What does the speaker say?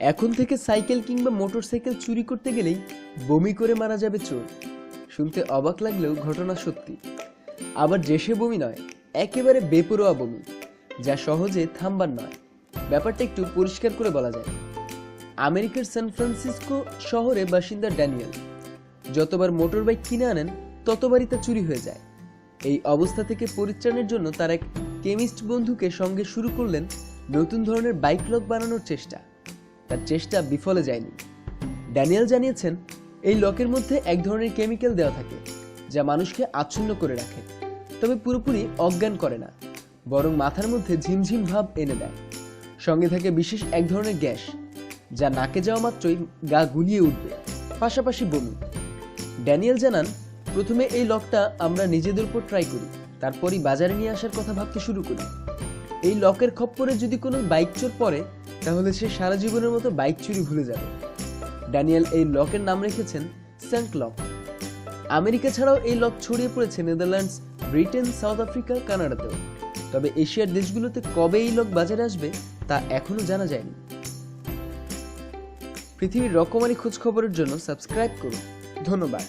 এখন থেকে সাইকেল কিংবা মোটরসাইকেল চুরি করতে গেলেই বমি করে মারা যাবে চোর। শুনতে অবাক লাগলেও ঘটনা সত্যি। আবার যে সে বমি নয়, একেবারে বেপরোয়া বমি, যা সহজে থামবার নয়। ব্যাপারটা একটু পরিষ্কার করে বলা যায়। আমেরিকার সান ফ্রান্সিসকো শহরে বাসিন্দা ড্যানিয়েল, যতবার মোটর বাইক কিনে আনেন, ততবারই তা চুরি হয়ে যায়। এই অবস্থা থেকে পরিত্রাণের জন্য তার এক কেমিস্ট বন্ধুকে সঙ্গে শুরু করলেন নতুন ধরনের বাইক লক বানানোর চেষ্টা। তার চেষ্টা বিফলে যায়নি। ড্যানিয়েল জানিয়েছেন, এই লকের মধ্যে এক ধরনের কেমিক্যাল দেওয়া থাকে, যা মানুষকে আচ্ছন্ন করে রাখে। তবে পুরোপুরি অজ্ঞান করে না, বরং মাথার মধ্যে ঝিমঝিম ভাব এনে দেয়। সঙ্গে থাকে বিশেষ এক ধরনের গ্যাস, যা নাকে যাওয়া মাত্রই গা গুলিয়ে উঠবে, পাশাপাশি বমি। ড্যানিয়েল জানান, প্রথমে এই লকটা আমরা নিজেদের উপর ট্রাই করি, তারপরই বাজারে নিয়ে আসার কথা ভাবতে শুরু করি। এই লকের খপ্পরে যদি কোনো বাইক চোর পড়ে তাহলে সে সারা জীবনের মতো বাইক চুরি ভুলে যাবে। ড্যানিয়েল এই লকের নাম রেখেছেন স্যাঙ্ক লক। আমেরিকা ছাড়াও এই লক ছড়িয়ে পড়েছে নেদারল্যান্ডস, ব্রিটেন, সাউথ আফ্রিকা, কানাডাতেও। তবে এশিয়ার দেশগুলোতে কবে এই লক বাজারে আসবে তা এখনও জানা যায়নি। পৃথিবীর রকমারি খোঁজ খবরের জন্য সাবস্ক্রাইব করুন। ধন্যবাদ।